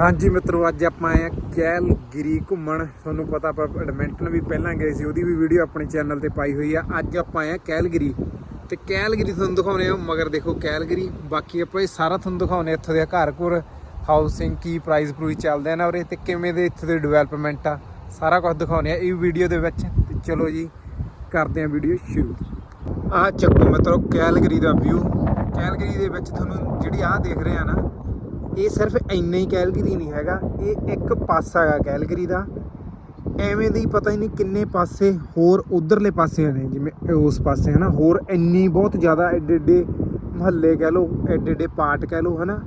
ਹਾਂਜੀ ਮਿੱਤਰੋ, ਅੱਜ ਆਪਾਂ ਆਏ ਆ ਕੈਲਗਰੀ ਘੁੰਮਣ। ਤੁਹਾਨੂੰ ਪਤਾ ਆਪਾਂ ਐਡਮਿੰਟਨ ਵੀ ਪਹਿਲਾਂ ਗਏ ਸੀ, ਉਹਦੀ ਵੀ ਵੀਡੀਓ ਆਪਣੇ ਚੈਨਲ ਤੇ ਪਾਈ ਹੋਈ ਆ। ਅੱਜ ਆਪਾਂ ਆਏ ਆ ਕੈਲਗਰੀ। ਤੇ ਕੈਲਗਰੀ ਤੁਹਾਨੂੰ ਦਿਖਾਉਣੇ ਆ, ਮਗਰ ਦੇਖੋ ਕੈਲਗਰੀ। ਬਾਕੀ ਆਪਾਂ ਇਹ ਸਾਰਾ ਤੁਹਾਨੂੰ ਦਿਖਾਉਣੇ ਆ ਇੱਥੋਂ ਦੇ ਘਰ ਘਰ ਹਾਊਸਿੰਗ ਕੀ ਪ੍ਰਾਈਸ ਪ੍ਰੂਈ ਚੱਲਦੇ ਆ ਨਾ ਉਰੇ, ਤੇ ਕਿਵੇਂ ਦੇ ਇੱਥੇ ਦੇ ਡਿਵੈਲਪਮੈਂਟ ਆ, ਸਾਰਾ ਕੁਝ ਦਿਖਾਉਣੇ ਆ ਇਹ ਵੀਡੀਓ ਦੇ ਵਿੱਚ। ਤੇ ਚਲੋ ਜੀ, ਕਰਦੇ ਆ ਵੀਡੀਓ ਸ਼ੁਰੂ ਆਹ ਚੱਕੋ ਮਿੱਤਰੋ, ਕੈਲਗਰੀ ਦਾ ਵਿਊ ਕੈਲਗਰੀ ਦੇ ਵਿੱਚ ਤੁਹਾਨੂੰ ਜਿਹੜੀ ਆਹ ਦੇਖ ਰਹੇ ਆ ਨਾ ਇਹ ਸਿਰਫ ਇੰਨਾ ਹੀ ਕੈਲਗਰੀ ਨਹੀਂ ਹੈਗਾ, ਇਹ ਇੱਕ ਪਾਸਾ ਹੈਗਾ ਕੈਲਗਰੀ ਦਾ। ਐਵੇਂ ਦੀ ਪਤਾ ਹੀ ਨਹੀਂ ਕਿੰਨੇ ਪਾਸੇ ਹੋਰ ਉਧਰਲੇ ਪਾਸੇ ਨੇ, ਜਿਵੇਂ ਉਸ ਪਾਸੇ, ਹਨਾ। ਹੋਰ ਇੰਨੀ ਬਹੁਤ ਜ਼ਿਆਦਾ ਐਡੇ ਐਡੇ ਮਹੱਲੇ ਕਹਿ ਲਓ, ਐਡੇ ਐਡੇ ਪਾਰਟ ਕਹਿ ਲਓ, ਹਨਾ।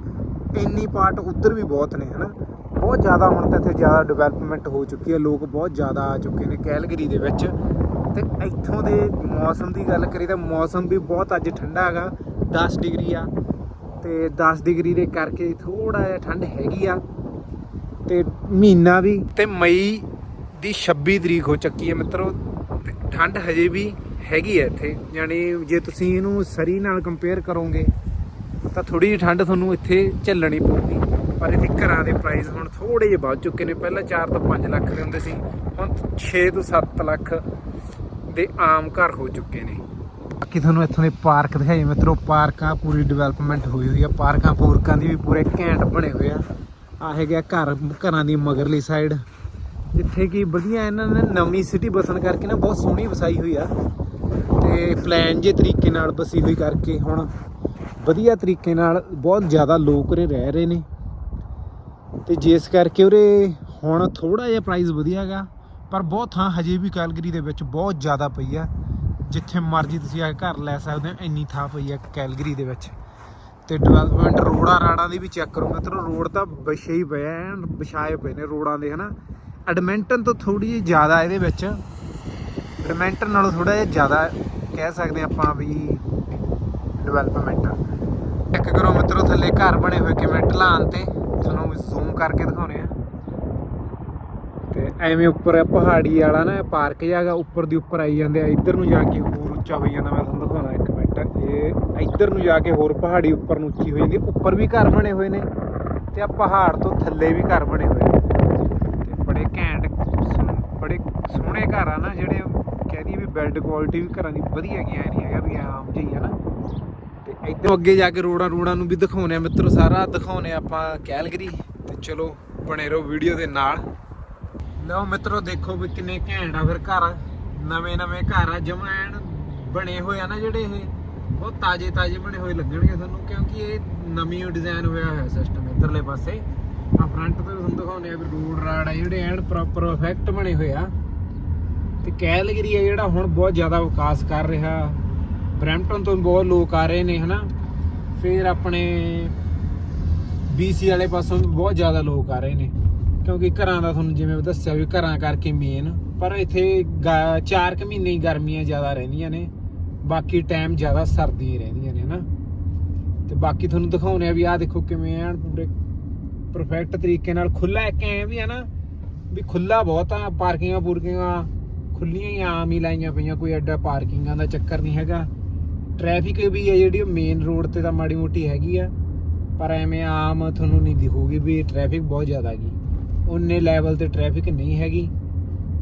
ਇੰਨੀ ਪਾਰਟ ਉਧਰ ਵੀ ਬਹੁਤ ਨੇ, ਹਨਾ। ਬਹੁਤ ਜ਼ਿਆਦਾ ਹੁਣ ਤਾਂ ਇੱਥੇ ਜ਼ਿਆਦਾ ਡਿਵੈਲਪਮੈਂਟ ਹੋ ਚੁੱਕੀ ਹੈ, ਲੋਕ ਬਹੁਤ ਜ਼ਿਆਦਾ ਆ ਚੁੱਕੇ ਨੇ ਕੈਲਗਰੀ ਦੇ ਵਿੱਚ। ਤੇ ਇੱਥੋਂ ਦੇ ਮੌਸਮ ਦੀ ਗੱਲ ਕਰੀ ਤਾਂ ਮੌਸਮ ਵੀ ਬਹੁਤ ਅੱਜ ਠੰਡਾ ਹੈਗਾ 10 ਡਿਗਰੀ ਆ। ਤੇ 10 ਡਿਗਰੀ ਦੇ ਕਰਕੇ ਥੋੜਾ ਜਿਹਾ ਠੰਡ ਹੈਗੀ ਆ ਤੇ ਮਹੀਨਾ ਵੀ। ਤੇ ਮਈ ਦੀ 26 ਤਰੀਕ ਹੋ ਚੱਕੀ ਹੈ ਮਿੱਤਰੋ ਠੰਡ ਹਜੇ ਵੀ ਹੈਗੀ ਹੈ ਇੱਥੇ। ਯਾਨੀ ਜੇ ਤੁਸੀਂ ਇਹਨੂੰ ਸਰੀ ਨਾਲ ਕੰਪੇਅਰ ਕਰੋਗੇ, ਤਾਂ ਥੋੜੀ ਜਿਹੀ ਠੰਡ ਤੁਹਾਨੂੰ ਇੱਥੇ ਝੱਲਣੀ ਪਊਗੀ। ਪਰ ਇੱਥੇ ਘਰਾਂ ਦੇ ਪ੍ਰਾਈਸ ਹੁਣ ਥੋੜੇ ਜਿਹੇ ਵੱਧ ਚੁੱਕੇ ਨੇ। ਪਹਿਲਾਂ 4 ਤੋਂ 5 ਲੱਖ ਦੇ ਹੁੰਦੇ ਸੀ, ਹੁਣ 6 ਤੋਂ 7 ਲੱਖ ਦੇ ਆਮ ਘਰ ਹੋ ਚੁੱਕੇ ਨੇ। ਬਾਕੀ ਤੁਹਾਨੂੰ ਇੱਥੋਂ ਦੇ ਪਾਰਕ ਦਿਖਾਈ ਮਿੱਤਰੋ, ਪਾਰਕਾਂ ਪੂਰੀ ਡਿਵੈਲਪਮੈਂਟ ਹੋਈ ਹੋਈ ਆ। ਪਾਰਕਾਂ, ਪੂਰਕਾਂ ਦੀ ਵੀ ਪੂਰੇ ਘੈਂਟ ਬਣੇ ਹੋਏ ਆ। ਆ ਹੈਗਾ ਘਰ, ਘਰਾਂ ਦੀ ਮਗਰਲੀ ਸਾਈਡ ਜਿੱਥੇ ਕਿ ਵਧੀਆ ਇਹਨਾਂ ਨੇ ਨਵੀਂ ਸਿਟੀ ਬਸਣ ਕਰਕੇ ਨਾ ਬਹੁਤ ਸੋਹਣੀ ਵਸਾਈ ਹੋਈ ਆ। ਤੇ ਪਲਾਨ ਜੇ ਤਰੀਕੇ ਨਾਲ ਬਸੀ ਹੋਈ ਕਰਕੇ ਹੁਣ ਵਧੀਆ ਤਰੀਕੇ ਨਾਲ ਬਹੁਤ ਜ਼ਿਆਦਾ ਲੋਕ ਉਰੇ ਰਹਿ ਰਹੇ ਨੇ। ਤੇ ਜਿਸ ਕਰਕੇ ਉਰੇ ਹੁਣ ਥੋੜਾ ਜਿਹਾ ਪ੍ਰਾਈਸ ਵਧੀਆਗਾ ਪਰ ਬਹੁਤ ਥਾਂ ਹਜੇ ਵੀ ਕੈਲਗਰੀ ਦੇ ਵਿੱਚ ਬਹੁਤ ਜ਼ਿਆਦਾ ਪਈ ਆ। ਜਿੱਥੇ ਮਰਜ਼ੀ ਤੁਸੀਂ ਆ ਕੇ ਘਰ ਲੈ ਸਕਦੇ ਹੋ, ਇੰਨੀ ਥਾਂ ਪਈ ਆ ਕੈਲਗਰੀ ਦੇ ਵਿੱਚ। ਤੇ ਡਿਵੈਲਪਮੈਂਟ ਰੋੜਾ ਰਾੜਾਂ ਦੀ ਵੀ ਚੈੱਕ ਕਰੋ। ਮਿੱਤਰੋ ਰੋਡ ਤਾਂ ਵਿਛੇ ਹੀ ਪਏ ਐਨ ਵਿਛਾਏ ਪਏ ਨੇ ਰੋਡਾਂ ਦੇ, ਹਨਾ। ਐਡਮਿੰਟਨ ਤੋਂ ਥੋੜੀ ਜਿਹੀ ਜ਼ਿਆਦਾ ਇਹਦੇ ਵਿੱਚ। ਐਡਮਿੰਟਨ ਨਾਲੋਂ ਥੋੜਾ ਜਿਹਾ ਜ਼ਿਆਦਾ ਕਹਿ ਸਕਦੇ ਆਪਾਂ ਵੀ ਡਿਵੈਲਪਮੈਂਟ ਚੈੱਕ ਕਰੋ ਮਿੱਤਰੋ, ਥੱਲੇ ਘਰ ਬਣੇ ਹੋਏ ਕਿਵੇਂ ਢਲਾਨ ਤੇ। ਤੁਹਾਨੂੰ ਜ਼ੂਮ ਕਰਕੇ ਦਿਖਾਉਣੇ ਆ। ਐਵੇਂ ਉੱਪਰ ਇਹ ਪਹਾੜੀ ਵਾਲਾ ਨਾ, ਪਾਰਕ ਜਾਗਾ ਉੱਪਰ ਦੀ ਉੱਪਰ ਆਈ ਜਾਂਦੇ ਆ, ਇੱਧਰ ਨੂੰ ਜਾ ਕੇ ਹੋਰ ਉੱਚਾ ਹੋਈ ਜਾਂਦਾ। ਮੈਂ ਤੁਹਾਨੂੰ ਦਿਖਾਉਣਾ ਇੱਕ ਮਿੰਟ। ਇਹ ਇੱਧਰ ਨੂੰ ਜਾ ਕੇ ਹੋਰ ਪਹਾੜੀ ਉੱਪਰ ਨੂੰ ਉੱਚੀ ਹੋਈ ਜਾਂਦੀ ਉੱਪਰ ਵੀ ਘਰ ਬਣੇ ਹੋਏ ਨੇ ਤੇ ਆ ਪਹਾੜ ਤੋਂ ਥੱਲੇ ਵੀ ਘਰ ਬਣੇ ਹੋਏ ਨੇ। ਤੇ ਬੜੇ ਘੈਂਟ ਸੋਹਣ- ਬੜੇ ਸੋਹਣੇ ਘਰ ਆ ਨਾ, ਜਿਹੜੇ ਕਹਦੀ ਵੀ ਬਿਲਡ ਕੁਆਲਿਟੀ ਵੀ ਘਰਾਂ ਦੀ ਵਧੀਆ ਗਿਆ ਨਹੀਂ ਹੈਗਾ ਵੀ ਆਮ ਜਿਹੀ ਹੈ ਨਾ। ਤੇ ਇੱਧਰ ਅੱਗੇ ਜਾ ਕੇ ਰੋੜਾਂ ਰੋੜਾਂ ਨੂੰ ਵੀ ਦਿਖਾਉਣੇ ਆ ਮਿੱਤਰੋ, ਸਾਰਾ ਦਿਖਾਉਣੇ ਆ ਆਪਾਂ ਕੈਲਗਰੀ। ਤੇ ਚਲੋ ਬਣੇ ਰਹੋ ਵੀਡੀਓ ਦੇ ਨਾਲ। ਲਓ ਮਿੱਤਰੋ, ਦੇਖੋ ਵੀ ਕਿੰਨੇ ਘੈਂਟ ਆ ਫਿਰ ਘਰ। ਨਵੇਂ ਨਵੇਂ ਘਰ ਆ, ਜਮਾਂ ਐਨ ਬਣੇ ਹੋਏ ਆ ਨਾ ਜਿਹੜੇ ਇਹ ਬਹੁਤ ਤਾਜ਼ੇ ਤਾਜ਼ੇ ਬਣੇ ਹੋਏ ਲੱਗਣਗੇ ਤੁਹਾਨੂੰ, ਕਿਉਂਕਿ ਇਹ ਨਵੀਂ ਡਿਜ਼ਾਈਨ ਹੋਇਆ ਹੋਇਆ ਸਿਸਟਮ ਇਧਰਲੇ ਪਾਸੇ। ਆ ਫਰੰਟ ਤੋਂ ਵੀ ਤੁਹਾਨੂੰ ਦਿਖਾਉਂਦੇ ਆ ਵੀ ਰੋਡ ਰਾਡ ਆ, ਜਿਹੜੇ ਐਨ ਪ੍ਰੋਪਰ ਪਰਫੈਕਟ ਬਣੇ ਹੋਏ ਆ। ਤੇ ਕੈਲਗਰੀ ਆ ਜਿਹੜਾ ਹੁਣ ਬਹੁਤ ਜ਼ਿਆਦਾ ਵਿਕਾਸ ਕਰ ਰਿਹਾ। ਬ੍ਰੈਂਪਟਨ ਤੋਂ ਵੀ ਬਹੁਤ ਲੋਕ ਆ ਰਹੇ ਨੇ, ਹਨਾ? ਫਿਰ ਆਪਣੇ BC ਵਾਲੇ ਪਾਸੋਂ ਵੀ ਬਹੁਤ ਜ਼ਿਆਦਾ ਲੋਕ ਆ ਰਹੇ ਨੇ। ਕਿਉਂਕਿ ਘਰਾਂ ਦਾ ਤੁਹਾਨੂੰ ਜਿਵੇਂ ਦੱਸਿਆ ਵੀ ਘਰਾਂ ਕਰਕੇ ਮੇਨ ਪਰ ਇੱਥੇ 4 ਕੁ ਮਹੀਨੇ ਹੀ ਗਰਮੀਆਂ ਜ਼ਿਆਦਾ ਰਹਿੰਦੀਆਂ ਨੇ, ਬਾਕੀ ਟਾਈਮ ਜ਼ਿਆਦਾ ਸਰਦੀਆਂ ਰਹਿੰਦੀਆਂ ਨੇ ਹਨਾ ਤੇ ਬਾਕੀ ਤੁਹਾਨੂੰ ਦਿਖਾਉਣੇ ਆ ਵੀ ਆਹ ਦੇਖੋ ਕਿਵੇਂ ਐਨ ਪੂਰੇ ਪਰਫੈਕਟ ਤਰੀਕੇ ਨਾਲ ਖੁੱਲਾ ਇੱਕ ਐ ਵੀ ਆ ਨਾ, ਵੀ ਖੁੱਲਾ ਬਹੁਤ ਆ ਪਾਰਕਿੰਗਾਂ ਪੂਰਕਿੰਗਾਂ ਖੁੱਲੀਆਂ ਹੀ ਆਮ ਹੀ ਲਾਈਆਂ ਪਈਆਂ, ਕੋਈ ਐਡਾ ਪਾਰਕਿੰਗਾਂ ਦਾ ਚੱਕਰ ਨਹੀਂ ਹੈਗਾ। ਟ੍ਰੈਫਿਕ ਵੀ ਹੈ ਜਿਹੜੀ ਮੇਨ ਰੋਡ ਤੇ ਤਾਂ ਮਾੜੀ ਮੋਟੀ ਹੈਗੀ ਆ, ਪਰ ਐਵੇਂ ਆਮ ਤੁਹਾਨੂੰ ਨਹੀਂ ਦਿਖੂਗੀ ਵੀ ਟ੍ਰੈਫਿਕ ਬਹੁਤ ਜ਼ਿਆਦਾ ਹੈਗੀ। ਉਨੇ ਲੈਵਲ ਤੇ ਟ੍ਰੈਫਿਕ ਨਹੀਂ ਹੈਗੀ।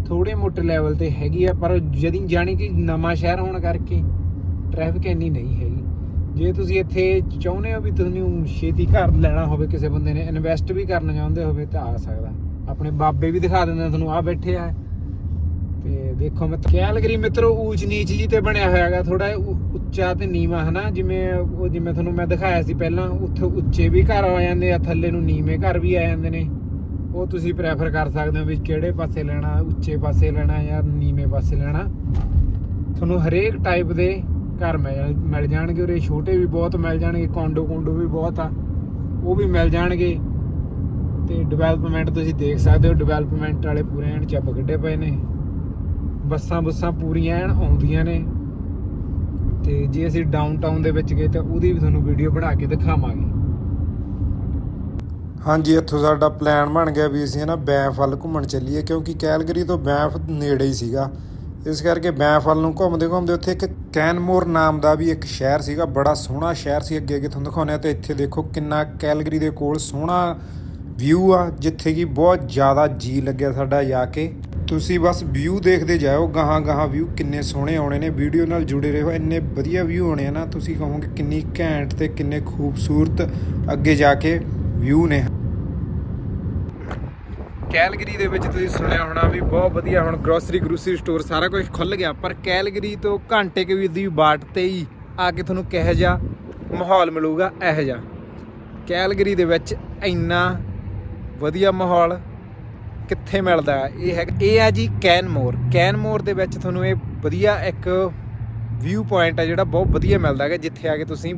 ਥੋੜੇ ਮੋਟੇ ਲੈਵਲ ਤੇ ਹੈਗੀ ਆ, ਪਰ ਜਦੀ ਜਾਣੀ ਕਿ ਨਵਾਂ ਸ਼ਹਿਰ ਹੋਣ ਕਰਕੇ ਟ੍ਰੈਫਿਕ ਇੰਨੀ ਨਹੀਂ ਹੈਗੀ। ਜੇ ਤੁਸੀਂ ਇੱਥੇ ਚਾਹੁੰਦੇ ਹੋ ਵੀ ਤੁਹਾਨੂੰ ਛੇਤੀ ਘਰ ਲੈਣਾ ਹੋਵੇ ਕਿਸੇ ਬੰਦੇ ਨੇ ਇਨਵੈਸਟ ਵੀ ਕਰਨਾ ਚਾਹੁੰਦੇ ਹੋਵੇ ਤਾਂ ਆ ਸਕਦਾ। ਆਪਣੇ ਬਾਬੇ ਵੀ ਦਿਖਾ ਦਿੰਦੇ ਤੁਹਾਨੂੰ ਆ ਬੈਠੇ ਆ। ਤੇ ਦੇਖੋ ਮੈਂ ਕੈਲਗਰੀ ਮਿੱਤਰੋ ਊਚ ਨੀਚ ਜੀ ਤੇ ਬਣਿਆ ਹੋਇਆ ਹੈਗਾ ਥੋੜਾ ਉੱਚਾ ਤੇ ਨੀਵਾ, ਹਨਾ? ਜਿਵੇਂ ਉਹ, ਜਿਵੇਂ ਤੁਹਾਨੂੰ ਮੈਂ ਦਿਖਾਇਆ ਸੀ ਪਹਿਲਾਂ, ਉੱਥੇ ਉੱਚੇ ਵੀ ਘਰ ਆ ਜਾਂਦੇ ਆ, ਥੱਲੇ ਨੂੰ ਨੀਵੇਂ ਘਰ ਵੀ ਆ ਜਾਂਦੇ ਨੇ। ਉਹ ਤੁਸੀਂ ਪ੍ਰੈਫਰ ਕਰ ਸਕਦੇ ਹੋ ਵੀ ਕਿਹੜੇ ਪਾਸੇ ਲੈਣਾ, ਉੱਚੇ ਪਾਸੇ ਲੈਣਾ ਜਾਂ ਨੀਵੇਂ ਪਾਸੇ ਲੈਣਾ। ਤੁਹਾਨੂੰ ਹਰੇਕ ਟਾਈਪ ਦੇ ਘਰ ਮਿਲ ਮਿਲ ਜਾਣਗੇ ਉਰੇ ਛੋਟੇ ਵੀ ਬਹੁਤ ਮਿਲ ਜਾਣਗੇ ਕੋਂਡੋ ਕੋਂਡੋ ਵੀ ਬਹੁਤ ਆ, ਉਹ ਵੀ ਮਿਲ ਜਾਣਗੇ। ਤੇ ਡਿਵੈਲਪਮੈਂਟ ਤੁਸੀਂ ਦੇਖ ਸਕਦੇ ਹੋ ਡਿਵੈਲਪਮੈਂਟ ਵਾਲੇ ਪੂਰੇ ਐਨ ਚੱਪ ਕੱਢੇ ਪਏ ਨੇ। ਬੱਸਾਂ ਬੱਸਾਂ ਪੂਰੀਆਂ ਐਨ ਆਉਂਦੀਆਂ ਨੇ। ਤੇ ਜੇ ਅਸੀਂ ਡਾਊਨਟਾਊਨ ਦੇ ਵਿੱਚ ਗਏ ਤਾਂ ਉਹਦੀ ਵੀ ਤੁਹਾਨੂੰ ਵੀਡੀਓ ਬਣਾ ਕੇ ਦਿਖਾਵਾਂਗੇ। ਹਾਂਜੀ, ਇੱਥੋਂ ਸਾਡਾ ਪਲਾਨ ਬਣ ਗਿਆ ਵੀ ਅਸੀਂ ਨਾ ਬੈਂਫ ਵੱਲ ਘੁੰਮਣ ਚੱਲੀਏ, ਕਿਉਂਕਿ ਕੈਲਗਰੀ ਤੋਂ ਬੈਂਫ ਨੇੜੇ ਹੀ ਸੀਗਾ। ਇਸ ਕਰਕੇ ਬੈਂਫ ਵੱਲ ਨੂੰ ਘੁੰਮਦੇ ਘੁੰਮਦੇ ਉੱਥੇ ਇੱਕ ਕੈਨਮੋਰ ਨਾਮ ਦਾ ਵੀ ਇੱਕ ਸ਼ਹਿਰ ਸੀਗਾ, ਬੜਾ ਸੋਹਣਾ ਸ਼ਹਿਰ ਸੀ ਅੱਗੇ ਅੱਗੇ ਤੁਹਾਨੂੰ ਦਿਖਾਉਂਦੇ ਆ ਤੇ ਇੱਥੇ ਦੇਖੋ ਕਿੰਨਾ ਕੈਲਗਰੀ ਦੇ ਕੋਲ ਸੋਹਣਾ ਵਿਊ ਆ, ਜਿੱਥੇ ਕਿ ਬਹੁਤ ਜ਼ਿਆਦਾ ਜੀ ਲੱਗਿਆ ਸਾਡਾ ਜਾ ਕੇ। ਤੁਸੀਂ ਬਸ ਵਿਊ ਦੇਖਦੇ ਜਾਓ ਗਾਹਾਂ ਗਾਹਾਂ ਵਿਊ ਕਿੰਨੇ ਸੋਹਣੇ ਆਉਣੇ ਨੇ, ਵੀਡੀਓ ਨਾਲ ਜੁੜੇ ਰਹੋ, ਇੰਨੇ ਵਧੀਆ ਵਿਊ ਆਉਣੇ ਆ ਨਾ, ਤੁਸੀਂ ਕਹੋਗੇ ਕਿੰਨੀ ਘੈਂਟ ਤੇ ਕਿੰਨੇ ਖੂਬਸੂਰਤ ਅੱਗੇ ਜਾ ਕੇ। ਵਿਊ ਨੇ। ਕੈਲਗਰੀ ਦੇ ਵਿੱਚ ਤੁਸੀਂ ਸੁਣਿਆ ਹੋਣਾ ਵੀ ਬਹੁਤ ਵਧੀਆ ਹੁਣ ਗਰੋਸਰੀ ਗਰੂਸਰੀ ਸਟੋਰ ਸਾਰਾ ਕੁਝ ਖੁੱਲ ਗਿਆ, ਪਰ ਕੈਲਗਰੀ ਤੋਂ ਘੰਟੇ ਕੁ ਦੀ ਬਾਟ ਤੇ ਹੀ ਆ ਕੇ ਤੁਹਾਨੂੰ ਕਿਹੋ ਜਿਹਾ ਮਾਹੌਲ ਮਿਲੂਗਾ, ਇਹੋ ਜਿਹਾ। ਕੈਲਗਰੀ ਦੇ ਵਿੱਚ ਇੰਨਾ ਵਧੀਆ ਮਾਹੌਲ ਕਿੱਥੇ ਮਿਲਦਾ ਇਹ ਹੈ ਇਹ ਆ ਜੀ ਕੈਨਮੋਰ ਕੈਨਮੋਰ ਦੇ ਵਿੱਚ ਤੁਹਾਨੂੰ ਇਹ ਵਧੀਆ ਇੱਕ ਵਿਊ ਪੁਆਇੰਟ ਹੈ ਜਿਹੜਾ ਬਹੁਤ ਵਧੀਆ ਮਿਲਦਾ ਹੈ ਜਿੱਥੇ ਆ ਕੇ ਤੁਸੀਂ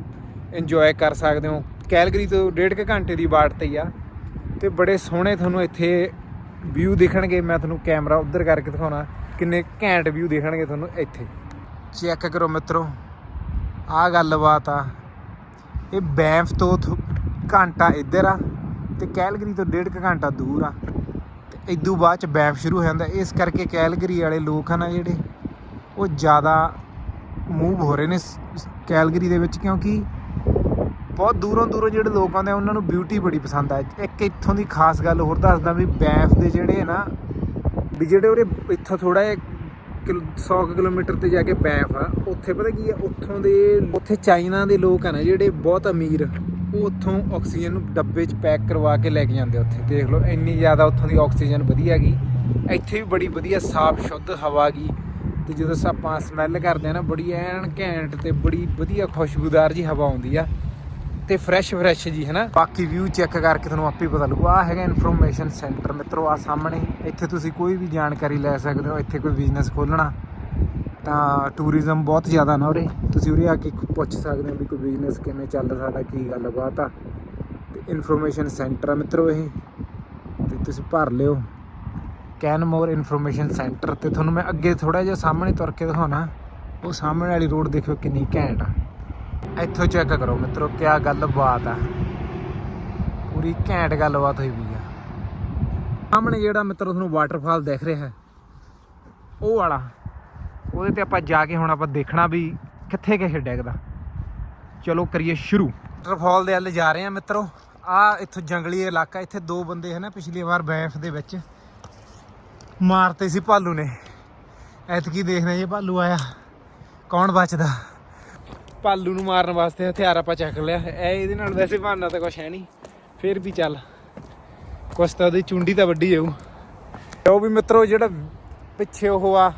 ਇੰਜੋਏ ਕਰ ਸਕਦੇ ਹੋ। ਕੈਲਗਰੀ ਤੋਂ ਡੇਢ ਕੁ ਘੰਟੇ ਦੀ ਬਾਟ ਤੇ ਆ। ਤੇ ਬੜੇ ਸੋਹਣੇ ਤੁਹਾਨੂੰ ਇੱਥੇ ਵਿਊ ਦਿਖਣਗੇ। ਮੈਂ ਤੁਹਾਨੂੰ ਕੈਮਰਾ ਉਧਰ ਕਰਕੇ ਦਿਖਾਉਣਾ। ਕਿੰਨੇ ਘੈਂਟ ਵਿਊ ਦਿਖਣਗੇ ਤੁਹਾਨੂੰ ਇੱਥੇ। ਚੈੱਕ ਕਰੋ ਮਿੱਤਰੋ। ਆਹ ਗੱਲਬਾਤ ਆ। ਇਹ ਬੈਂਫ ਤੋਂ ਥੋ- ਘੰਟਾ ਇੱਧਰ ਆ ਤੇ ਕੈਲਗਰੀ ਤੋਂ ਡੇਢ ਕੁ ਘੰਟਾ ਦੂਰ ਆ। ਤੇ ਇਦੋਂ ਬਾਅਦ ਚ ਬੈਂਫ ਸ਼ੁਰੂ ਹੋ ਜਾਂਦਾ। ਇਸ ਕਰਕੇ ਕੈਲਗਰੀ ਵਾਲੇ ਲੋਕ ਹਨ ਜਿਹੜੇ, ਉਹ ਜ਼ਿਆਦਾ ਮੂਵ ਹੋ ਰਹੇ ਨੇ ਕੈਲਗਰੀ ਦੇ ਵਿੱਚ। ਕਿਉਂਕਿ ਬਹੁਤ ਦੂਰੋਂ ਦੂਰੋਂ ਜਿਹੜੇ ਲੋਕ ਆਉਂਦੇ ਆ, ਉਹਨਾਂ ਨੂੰ ਬਿਊਟੀ ਬੜੀ ਪਸੰਦ ਆ। ਇੱਕ ਇੱਥੋਂ ਦੀ ਖਾਸ ਗੱਲ ਹੋਰ ਦੱਸਦਾ ਵੀ ਬੈਂਫ ਦੇ ਜਿਹੜੇ ਨਾ, ਵੀ ਜਿਹੜੇ ਉਹਦੇ ਇੱਥੋਂ ਥੋੜਾ ਜਿਹਾ 100 ਕਿਲੋਮੀਟਰ ਤੇ ਜਾ ਕੇ ਬੈਂਫ ਆ, ਉੱਥੇ ਪਤਾ ਕੀ ਆ, ਉੱਥੋਂ ਦੇ ਉੱਥੇ ਚਾਈਨਾ ਦੇ ਲੋਕ ਆ ਨਾ ਜਿਹੜੇ ਬਹੁਤ ਅਮੀਰ, ਉਹ ਉੱਥੋਂ ਆਕਸੀਜਨ ਨੂੰ ਡੱਬੇ 'ਚ ਪੈਕ ਕਰਵਾ ਕੇ ਲੈ ਕੇ ਜਾਂਦੇ ਉੱਥੇ। ਦੇਖ ਲਓ, ਇੰਨੀ ਜ਼ਿਆਦਾ ਉੱਥੋਂ ਦੀ ਆਕਸੀਜਨ ਵਧੀਆ ਗਈ ਇੱਥੇ ਵੀ ਬੜੀ ਵਧੀਆ ਸਾਫ਼, ਸ਼ੁੱਧ ਹਵਾ ਗਈ ਤੇ ਜਦੋਂ ਸ- ਆਪਾਂ ਸਮੈਲ ਕਰਦੇ ਆ ਨਾ, ਬੜੀ ਐਨ, ਘੈਂਟ ਤੇ ਬੜੀ ਵਧੀਆ ਖੁਸ਼ਬੂਦਾਰ ਜੀ ਹਵਾ ਆਉਂਦੀ ਆ। ਤੇ ਫਰੈਸ਼ ਫਰੈਸ਼ ਜੀ, ਹੈਨਾ? ਬਾਕੀ ਵਿਊ ਚੈੱਕ ਕਰਕੇ ਤੁਹਾਨੂੰ ਆਪੇ ਪਤਾ ਲੱਗੂ। ਆ ਹੈਗਾ ਇਨਫੋਰਮੇਸ਼ਨ ਸੈਂਟਰ ਮਿੱਤਰੋ ਆ ਸਾਹਮਣੇ। ਇੱਥੇ ਤੁਸੀਂ ਕੋਈ ਵੀ ਜਾਣਕਾਰੀ ਲੈ ਸਕਦੇ ਹੋ, ਇੱਥੇ ਕੋਈ ਬਿਜ਼ਨਸ ਖੋਲਣਾ ਤਾਂ ਟੂਰਿਜ਼ਮ ਬਹੁਤ ਜ਼ਿਆਦਾ ਨਾ ਉਰੇ। ਤੁਸੀਂ ਉਰੇ ਆ ਕੇ ਪੁੱਛ ਸਕਦੇ ਹੋ ਵੀ ਕੋਈ ਬਿਜ਼ਨਸ ਕਿਵੇਂ ਚੱਲ ਸਾਡਾ ਕੀ ਗੱਲਬਾਤ ਆ। ਤੇ ਇਨਫੋਰਮੇਸ਼ਨ ਸੈਂਟਰ ਆ ਮਿੱਤਰੋ ਇਹ। ਤੇ ਤੁਸੀਂ ਭਰ ਲਿਓ। ਕੈਨ ਮੋਰ ਇਨਫੋਰਮੇਸ਼ਨ ਸੈਂਟਰ ਤੇ ਤੁਹਾਨੂੰ ਮੈਂ ਅੱਗੇ ਥੋੜਾ ਜਿਹਾ ਸਾਹਮਣੇ ਤੁਰ ਕੇ ਦਿਖਾਉਣਾ। ਉਹ ਸਾਹਮਣੇ ਵਾਲੀ ਰੋਡ ਦੇਖਿਓ ਕਿੰਨੀ ਘੈਂਟ ਆ। ਇੱਥੋਂ ਚੈੱਕ ਕਰੋ ਮਿੱਤਰੋ, ਕਿਆ ਗੱਲਬਾਤ ਆ। ਪੂਰੀ ਘੈਂਟ ਗੱਲਬਾਤ ਹੋਈ ਵੀ ਆ। ਸਾਹਮਣੇ ਜਿਹੜਾ ਮਿੱਤਰੋ ਤੁਹਾਨੂੰ ਵਾਟਰਫਾਲ ਦਿਖ ਰਿਹਾ ਹੈ ਉਹ ਵਾਲਾ। ਉਹਦੇ ਤੇ ਆਪਾਂ ਜਾ ਕੇ ਹੁਣ ਆਪਾਂ ਦੇਖਣਾ ਵੀ ਕਿੱਥੇ ਕਿੱਥੇ ਡੈਗਦਾ ਚਲੋ ਕਰੀਏ ਸ਼ੁਰੂ। ਵਾਟਰਫਾਲ ਦੇ ਵੱਲ ਜਾ ਰਹੇ ਆ ਮਿੱਤਰੋ। ਆ ਇੱਥੋਂ ਜੰਗਲੀ ਇਲਾਕਾ, ਇੱਥੇ ਦੋ ਬੰਦੇ ਹਨ ਪਿਛਲੀ ਵਾਰ ਬੈਫ ਦੇ ਵਿੱਚ ਮਾਰਤੇ ਸੀ ਭਾਲੂ ਨੇ। ਐਤਕੀ ਦੇਖਣਾ ਜੇ ਭਾਲੂ ਆਇਆ, ਕੌਣ ਬਚਦਾ। ਪਾਲੂ ਨੂੰ ਮਾਰਨ ਵਾਸਤੇ ਹਥਿਆਰ ਆਪਾਂ ਚੱਕ ਲਿਆ। ਇਹ ਇਹਦੇ ਨਾਲ ਵੈਸੇ ਬਹਾਨਾ ਤਾਂ ਕੁਛ ਹੈ ਨਹੀਂ। ਫਿਰ ਵੀ ਚੱਲ। ਕੁਛ ਤਾਂ ਉਹਦੀ ਚੁੰਡੀ ਤਾਂ ਵੱਡੀ ਜਾਊ। ਉਹ ਵੀ ਮਿੱਤਰੋ ਜਿਹੜਾ ਪਿੱਛੇ ਉਹ ਆ,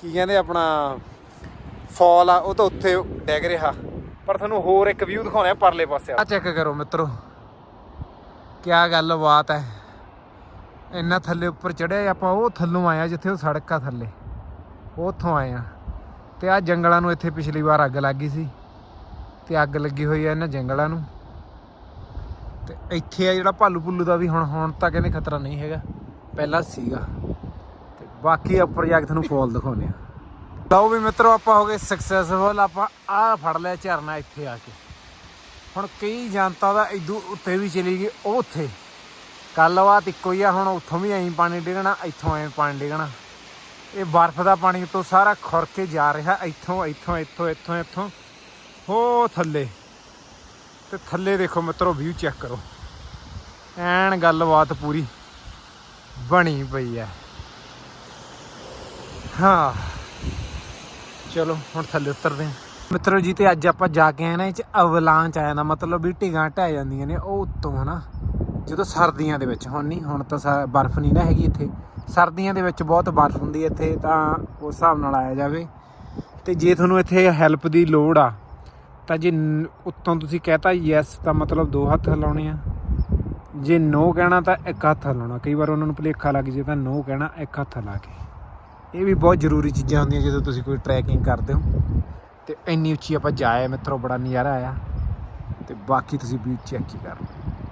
ਕੀ ਕਹਿੰਦੇ ਆਪਣਾ, ਫਾਲ ਆ, ਉਹ ਤਾਂ ਉੱਥੇ ਡੈਗ ਰਿਹਾ। ਪਰ ਤੁਹਾਨੂੰ ਹੋਰ ਇੱਕ ਵਿਊ ਦਿਖਾਉਣਾ ਪਰਲੇ ਪਾਸੇ। ਆ ਚੈੱਕ ਕਰੋ ਮਿੱਤਰੋ। ਕਿਆ ਗੱਲ ਬਾਤ ਹੈ ਇੰਨਾ ਥੱਲੇ ਉੱਪਰ ਚੜਿਆ ਆਪਾਂ, ਉਹ ਥੱਲੋਂ ਆਇਆ ਜਿੱਥੇ ਉਹ ਸੜਕ ਆ ਥੱਲੇ। ਉਹ ਉੱਥੋਂ ਆਏ ਆ। ਤੇ ਆ ਜੰਗਲਾਂ ਨੂੰ ਇੱਥੇ ਪਿਛਲੀ ਵਾਰ ਅੱਗ ਲੱਗ ਗਈ ਸੀ ਤੇ ਅੱਗ ਲੱਗੀ ਹੋਈ ਆ ਇਹਨਾਂ ਜੰਗਲਾਂ ਨੂੰ। ਤੇ ਇੱਥੇ ਆ ਜਿਹੜਾ ਭਾਲੂ ਭੁੱਲੂ ਦਾ ਵੀ ਹੁਣ ਹੁਣ ਤਾਂ ਕਹਿੰਦੇ ਖਤਰਾ ਨਹੀਂ ਹੈਗਾ, ਪਹਿਲਾਂ ਸੀਗਾ। ਤੇ ਬਾਕੀ ਉੱਪਰ ਜਾ ਕੇ ਤੁਹਾਨੂੰ ਫੋਲ ਦਿਖਾਉਂਦੇ ਆ। ਲਓ ਵੀ ਮਿੱਤਰੋ, ਆਪਾਂ ਹੋ ਗਏ ਸਕਸੈਸਫੁਲ ਆਪਾਂ ਆ ਫੜ ਲਿਆ ਝਰਨਾ ਇੱਥੇ ਆ ਕੇ। ਹੁਣ ਕਈ ਜਨਤਾ ਦਾ ਇਦੋਂ ਉੱਤੇ ਵੀ ਚਲੀ ਗਈ, ਉਹ ਉੱਥੇ। ਗੱਲਬਾਤ ਇੱਕੋ ਹੀ ਆ, ਹੁਣ ਉੱਥੋਂ ਵੀ ਐਂ ਪਾਣੀ ਡਿੱਗਣਾ, ਇੱਥੋਂ ਐਂ ਪਾਣੀ ਡਿੱਗਣਾ। ਇਹ ਬਰਫ਼ ਦਾ ਪਾਣੀ ਤੋਂ ਸਾਰਾ ਖੁਰ ਕੇ ਜਾ ਰਿਹਾ। ਇੱਥੋਂ ਇੱਥੋਂ ਇੱਥੋਂ ਇੱਥੋਂ ਇੱਥੋਂ। ਹੋ ਥੱਲੇ। ਤੇ ਥੱਲੇ ਦੇਖੋ ਮਿੱਤਰੋ ਵਿਊ ਚੈੱਕ ਕਰੋ। ਐਨ ਗੱਲਬਾਤ ਪੂਰੀ ਬਣੀ ਪਈ ਹੈ ਹਾਂ। ਚਲੋ, ਹੁਣ ਥੱਲੇ ਉਤਰਦੇ ਹਾਂ ਮਿੱਤਰੋ ਜੀ, ਤੇ ਅੱਜ ਆਪਾਂ ਜਾ ਕੇ ਆਏ ਨਾ, ਇਹ ਚ ਅਵਲਾਂਚ ਆ ਜਾਂਦਾ ਮਤਲਬ ਵੀ ਢਿਗਾਂ ਢਹਿ ਜਾਂਦੀਆਂ ਨੇ, ਉਹ ਉੱਤੋਂ ਹਨਾ। ਜਦੋਂ ਸਰਦੀਆਂ ਦੇ ਵਿੱਚ, ਹੁਣ ਨਹੀਂ ਹੁਣ ਤਾਂ ਬਰਫ਼ ਨਹੀਂ ਨਾ ਹੈਗੀ ਇੱਥੇ। ਸਰਦੀਆਂ ਦੇ ਵਿੱਚ ਬਹੁਤ ਬਰਫ਼ ਹੁੰਦੀ ਹੈ ਇੱਥੇ, ਤਾਂ ਉਸ ਹਿਸਾਬ ਨਾਲ ਆਇਆ ਜਾਵੇ। ਤੇ ਜੇ ਤੁਹਾਨੂੰ ਇੱਥੇ ਹੈਲਪ ਦੀ ਲੋੜ ਆ, ਤਾਂ ਜੇ ਉੱਤੋਂ ਤੁਸੀਂ ਕਹਤਾ ਯੈਸ ਤਾਂ ਮਤਲਬ ਦੋ ਹੱਥ ਹਿਲਾਉਣੇ ਆ। ਜੇ ਨੋ ਕਹਿਣਾ, ਤਾਂ ਇੱਕ ਹੱਥ ਹਿਲਾਉਣਾ। ਕਈ ਵਾਰ ਉਹਨਾਂ ਨੂੰ ਭੁਲੇਖਾ ਲੱਗ ਜੇ ਤਾਂ ਨੋ ਕਹਿਣਾ, ਇੱਕ ਹੱਥ ਹਿਲਾ ਕੇ। ਇਹ ਵੀ ਬਹੁਤ ਜ਼ਰੂਰੀ ਚੀਜ਼ਾਂ ਹੁੰਦੀਆਂ ਜਦੋਂ ਤੁਸੀਂ ਕੋਈ ਟਰੈਕਿੰਗ ਕਰਦੇ ਹੋ। ਤੇ ਇੰਨੀ ਉੱਚੀ ਆਪਾਂ ਜਾਏ ਮਿੱਤਰੋ, ਬੜਾ ਨਜ਼ਾਰਾ ਆਇਆ। ਤੇ ਬਾਕੀ ਤੁਸੀਂ ਵੀ ਚੈੱਕ ਹੀ ਕਰ ਲਓ।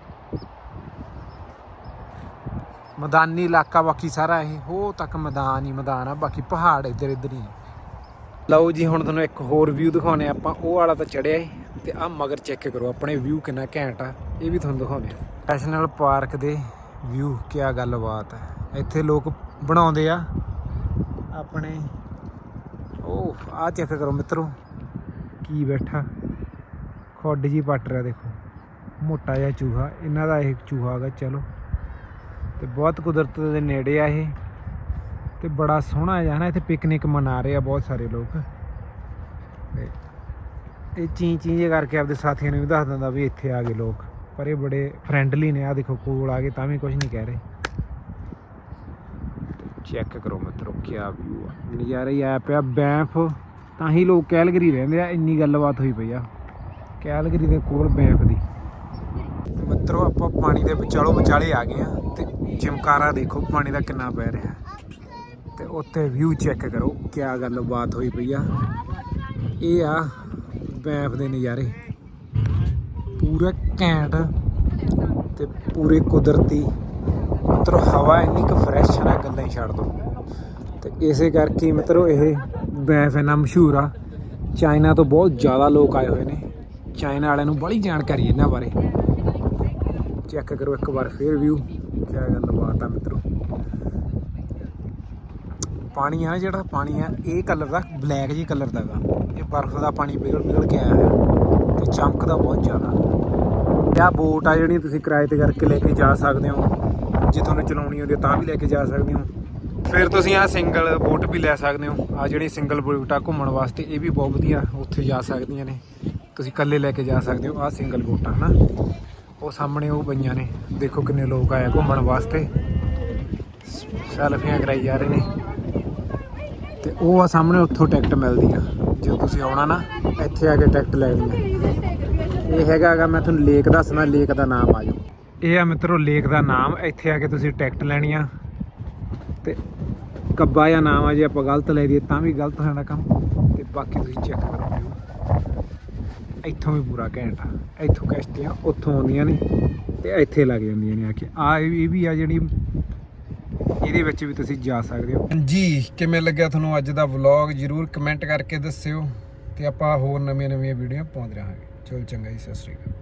ਮੈਦਾਨੀ ਇਲਾਕਾ ਬਾਕੀ ਸਾਰਾ ਇਹ, ਹੋ ਤੱਕ ਮੈਦਾਨ ਹੀ ਮੈਦਾਨ ਆ, ਬਾਕੀ ਪਹਾੜ ਇੱਧਰ ਇੱਧਰ ਹੀ ਲਓ ਜੀ, ਹੁਣ ਤੁਹਾਨੂੰ ਇੱਕ ਹੋਰ ਵਿਊ ਦਿਖਾਉਣੇ ਆ ਆਪਾਂ, ਉਹ ਵਾਲਾ ਤਾਂ ਚੜਿਆ ਏ ਤੇ ਆ ਮਗਰ ਚੈੱਕ ਕਰੋ, ਆਪਣੇ ਵਿਊ ਕਿੰਨਾ ਘੈਂਟ ਆ, ਇਹ ਵੀ ਤੁਹਾਨੂੰ ਦਿਖਾਉਂਦੇ ਆ ਨੈਸ਼ਨਲ ਪਾਰਕ ਦੇ ਵਿਊ ਕਿਆ ਗੱਲਬਾਤ ਹੈ ਇੱਥੇ ਲੋਕ ਬਣਾਉਂਦੇ ਆ, ਆਪਣੇ, ਉਹ ਆ ਚੈੱਕ ਕਰੋ ਮਿੱਤਰੋ, ਕੀ ਬੈਠਾ। ਖੁੱਡ ਜੀ ਪੱਟ ਰਿਹਾ, ਦੇਖੋ, ਮੋਟਾ ਜਿਹਾ ਚੂਹਾ, ਇਹਨਾਂ ਦਾ ਇਹ ਚੂਹਾ ਹੈਗਾ, ਚਲੋ। ਤੇ ਬਹੁਤ ਕੁਦਰਤ ਦੇ ਨੇੜੇ ਆ ਇਹ। ਤੇ ਬੜਾ ਸੋਹਣਾ ਜਿਹਾ ਨਾ ਇੱਥੇ ਪਿਕਨਿਕ ਮਨਾ ਰਹੇ ਆ ਬਹੁਤ ਸਾਰੇ ਲੋਕ। ਤੇ ਇਹ ਚੀਂ ਚੀਂ ਜੇ ਕਰਕੇ ਆਪਦੇ ਸਾਥੀਆਂ ਨੂੰ ਵੀ ਦੱਸ ਦਿੰਦਾ ਵੀ ਇੱਥੇ ਆ ਗਏ ਲੋਕ। ਪਰ ਇਹ ਬੜੇ ਫਰੈਂਡਲੀ ਨੇ ਆ ਦੇਖੋ ਕੋਲ ਆ ਗਏ ਤਾਂ ਵੀ ਕੁਝ ਨਹੀਂ ਕਹਿ ਰਹੇ। ਚੈੱਕ ਕਰੋ ਮਿੱਤਰੋ ਕੀ ਵਿਊ ਆ। ਨਜ਼ਾਰਾ ਹੀ ਆਇਆ ਪਿਆ, ਬੈਂਫ, ਤਾਂ ਹੀ ਲੋਕ ਕੈਲਗਰੀ ਰਹਿੰਦੇ ਆ, ਇੰਨੀ ਗੱਲਬਾਤ ਹੋਈ ਪਈ ਆ। ਕੈਲਗਰੀ ਦੇ ਕੋਲ ਬੈਂਫ ਦੀ। ਮਿੱਤਰੋ, ਆਪਾਂ ਪਾਣੀ ਦੇ ਵਿਚਾਲੋ ਵਿਚਾਲੇ ਆ ਗਏ ਆ, ਤੇ ਚਮਕਾਰਾ ਦੇਖੋ, ਪਾਣੀ ਦਾ ਕਿੰਨਾ ਪੈ ਰਿਹਾ। ਤੇ ਉੱਤੇ ਵਿਊ ਚੈੱਕ ਕਰੋ ਕੀ ਗੱਲਬਾਤ ਹੋਈ ਪਈ ਆ। ਇਹ ਆ ਬੈਂਫ ਦੇ ਨਜ਼ਾਰੇ। ਪੂਰਾ ਘੈਂਟ ਤੇ ਪੂਰੇ ਕੁਦਰਤੀ। ਮਤਲਬ ਹਵਾ ਇੰਨੀ ਕੁ ਫਰੈਸ਼ ਹੈ ਨਾ, ਗੱਲਾਂ ਹੀ ਛੱਡ ਦੋ। ਤੇ ਇਸੇ ਕਰਕੇ ਮਤਲਬ ਇਹ ਬੈਂਫ ਇੰਨਾ ਮਸ਼ਹੂਰ ਆ। ਚਾਈਨਾ ਤੋਂ ਬਹੁਤ ਜ਼ਿਆਦਾ ਲੋਕ ਆਏ ਹੋਏ ਨੇ। ਚਾਈਨਾ ਵਾਲਿਆਂ ਨੂੰ ਬੜੀ ਜਾਣਕਾਰੀ ਇਹਨਾਂ ਬਾਰੇ। ਚੈੱਕ ਕਰੋ ਇੱਕ ਵਾਰ, ਫੇਰ ਵਿਊ ਕੀ ਗੱਲਬਾਤ ਆ ਮਿੱਤਰੋ। ਪਾਣੀ ਆ ਨਾ ਜਿਹੜਾ, ਪਾਣੀ ਆ, ਇਹ ਕਲਰ ਦਾ ਬਲੈਕ ਜੀ ਕਲਰ ਦਾ ਗਾ। ਇਹ ਬਰਫ਼ ਦਾ ਪਾਣੀ ਪਿਘਲ ਪਿਘਲ ਕੇ ਆਇਆ ਹੈ ਤੇ ਚਮਕਦਾ ਬਹੁਤ ਜ਼ਿਆਦਾ। ਇਹ ਬੋਟ ਆ ਜਿਹੜੀ ਤੁਸੀਂ ਕਿਰਾਏ ਤੇ ਕਰਕੇ ਲੈ ਕੇ ਜਾ ਸਕਦੇ ਹੋ। ਜੇ ਤੁਹਾਨੂੰ ਚਲਾਉਣੀ ਹੁੰਦੀ ਤਾਂ ਵੀ ਲੈ ਕੇ ਜਾ ਸਕਦੇ ਹੋ। ਫਿਰ ਤੁਸੀਂ ਆ ਸਿੰਗਲ ਬੋਟ ਵੀ ਲੈ ਸਕਦੇ ਹੋ। ਆ ਜਿਹੜੀ ਸਿੰਗਲ ਬੋਟ ਆ ਘੁੰਮਣ ਵਾਸਤੇ, ਇਹ ਵੀ ਬਹੁਤ ਵਧੀਆ ਉੱਥੇ ਜਾ ਸਕਦੀਆਂ ਨੇ। ਤੁਸੀਂ ਇਕੱਲੇ ਲੈ ਕੇ ਜਾ ਸਕਦੇ ਹੋ ਆ ਸਿੰਗਲ ਬੋਟਾਂ ਹਨਾ? ਉਹ ਸਾਹਮਣੇ ਉਹ ਪਈਆਂ ਨੇ। ਦੇਖੋ ਕਿੰਨੇ ਲੋਕ ਆਏ ਘੁੰਮਣ ਵਾਸਤੇ। ਸੈਲਫੀਆਂ ਕਰਾਈ ਜਾ ਰਹੇ ਨੇ। ਤੇ ਉਹ ਆ ਸਾਹਮਣੇ ਉੱਥੋਂ ਟਿਕਟ ਮਿਲਦੀ ਆ। ਜਦੋਂ ਤੁਸੀਂ ਆਉਣਾ ਨਾ, ਇੱਥੇ ਆ ਕੇ ਟਿਕਟ ਲੈਣੀ ਆ ਇਹ ਹੈਗਾ ਗਾ, ਮੈਂ ਤੁਹਾਨੂੰ ਲੇਕ ਦੱਸਣਾ ਲੇਕ ਦਾ ਨਾਮ ਆ ਜਾਓ। ਇਹ ਆ ਮਿੱਤਰੋ, ਲੇਕ ਦਾ ਨਾਮ। ਇੱਥੇ ਆ ਕੇ ਤੁਸੀਂ ਟਿਕਟ ਲੈਣੀ ਆ। ਤੇ ਕੱਬਾ ਜਾਂ ਨਾਮ ਆ ਜੇ ਆਪਾਂ ਗਲਤ ਲੈ ਦਈਏ, ਤਾਂ ਵੀ ਗਲਤ ਹੋਣਾ ਕੰਮ। ਤੇ ਬਾਕੀ ਤੁਸੀਂ ਚੈੱਕ ਕਰੋ। ਇੱਥੋਂ ਵੀ ਪੂਰਾ ਘੈਂਟ ਆ। ਇੱਥੋਂ ਕਿਸ਼ਤੀਆਂ ਉੱਥੋਂ ਆਉਂਦੀਆਂ ਨੇ ਤੇ ਇੱਥੇ ਲੱਗ ਜਾਂਦੀਆਂ ਨੇ ਆ ਕੇ। ਆ ਇਹ ਵੀ ਆ ਜਿਹੜੀ ਇਹਦੇ ਵਿੱਚ ਵੀ ਤੁਸੀਂ ਜਾ ਸਕਦੇ ਹੋ। ਜੀ, ਕਿਵੇਂ ਲੱਗਿਆ ਤੁਹਾਨੂੰ ਅੱਜ ਦਾ ਵਲੌਗ? ਜਰੂਰ ਕਮੈਂਟ ਕਰਕੇ ਦੱਸਿਓ ਤੇ ਆਪਾਂ ਹੋਰ ਨਵੀਆਂ ਨਵੀਆਂ ਵੀਡੀਓ ਪਾਉਂਦੇ ਰਹਾਂਗੇ। ਚਲੋ, ਚੰਗਾ ਜੀ, ਸਤਿ ਸ਼੍ਰੀ ਅਕਾਲ।